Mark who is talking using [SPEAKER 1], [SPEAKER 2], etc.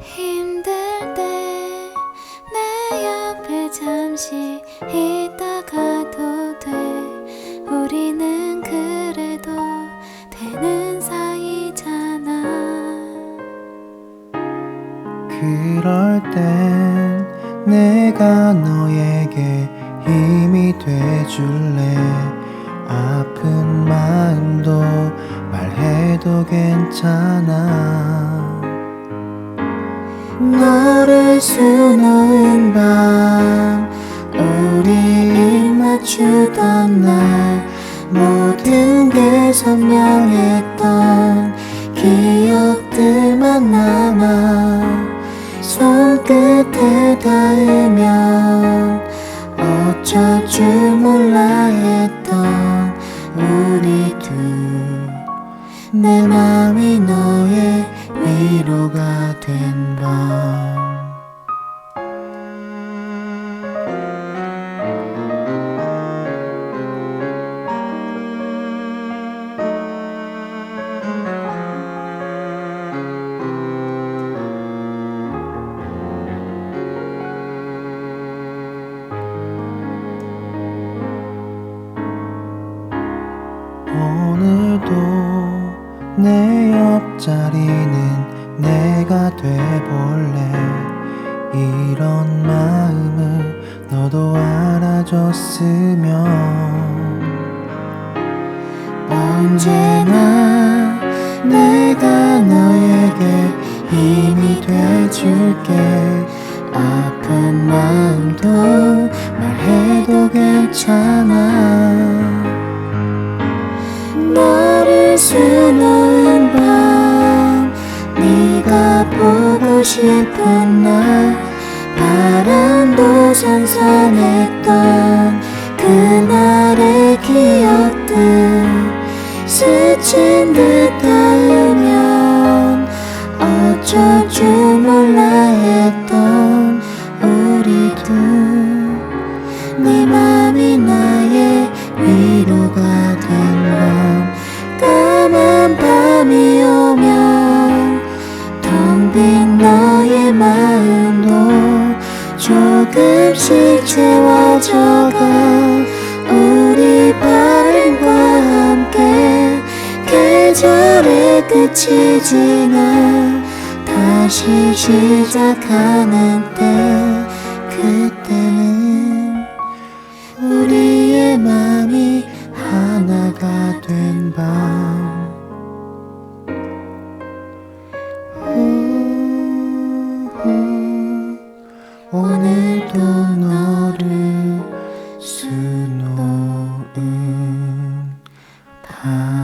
[SPEAKER 1] 힘들 때 내 옆에 잠시 있다가도 돼. 우리는 그래도 되는 사이잖아.
[SPEAKER 2] 그럴 땐 내가 너에게 힘이 돼줄래? 아픈 마음도 말해도 괜찮아 너를 수놓은 밤 우리 입 맞추던 날 모든 게 선명했던 기억들만 남아 손끝에 닿으면 어쩔 줄 몰라 했던 우리 둘. 내 맘이 너의 위로가 된 내 옆자리는 내가 돼볼래. 이런 마음을 너도 알아줬으면. 언제나 내가 너에게 힘이 돼줄게. 아픈 마음도 말해도 괜찮아. 너를 수놓 싶은 날 바람도 선선했던 채워져가 우리 바람과 함께 계절의 끝이 지나 다시 시작하는 때 그때는 우리의 맘이 하나가 된 밤. 음, 오늘도 너를 수놓은 밤.